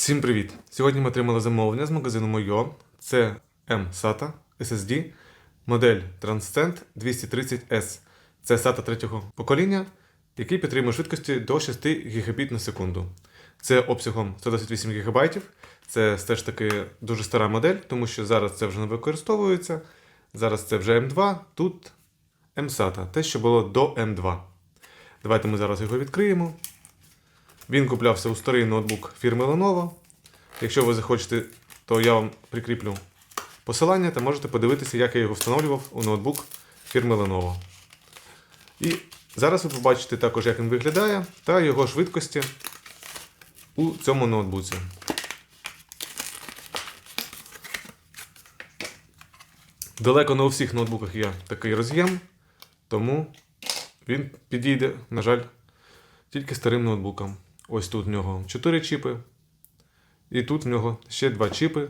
Всім привіт! Сьогодні ми отримали замовлення з магазину Мойо. Це M SATA SSD, модель Transcend 230S. Це SATA третього покоління, який підтримує швидкості до 6 Гбіт на секунду. Це обсягом 128 ГБ. Це все ж таки дуже стара модель, тому що зараз це вже не використовується. Зараз це вже M2, тут M-SATA, те, що було до M2. Давайте ми зараз його відкриємо. Він куплявся у старий ноутбук фірми Lenovo. Якщо ви захочете, то я вам прикріплю посилання та можете подивитися, як я його встановлював у ноутбук фірми Lenovo. І зараз ви побачите також, як він виглядає, та його швидкості у цьому ноутбуці. Далеко не у всіх ноутбуках є такий роз'єм, тому він підійде, на жаль, тільки старим ноутбукам. Ось тут в нього 4 чіпи. І тут в нього ще 2 чіпи.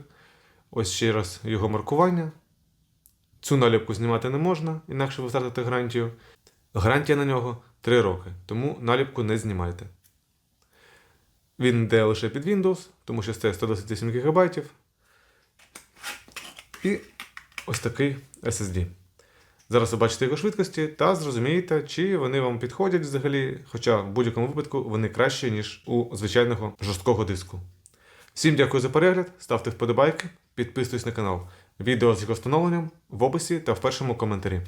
Ось ще раз його маркування. Цю наліпку знімати не можна, інакше ви втратите гарантію. Гарантія на нього 3 роки, тому наліпку не знімайте. Він йде лише під Windows, тому що це 128 ГБ. І ось такий SSD. Зараз ви бачите його швидкості та зрозумієте, чи вони вам підходять взагалі, хоча в будь-якому випадку вони кращі, ніж у звичайного жорсткого диску. Всім дякую за перегляд, ставте вподобайки, підписуйтесь на канал. Відео з його встановленням в описі та в першому коментарі.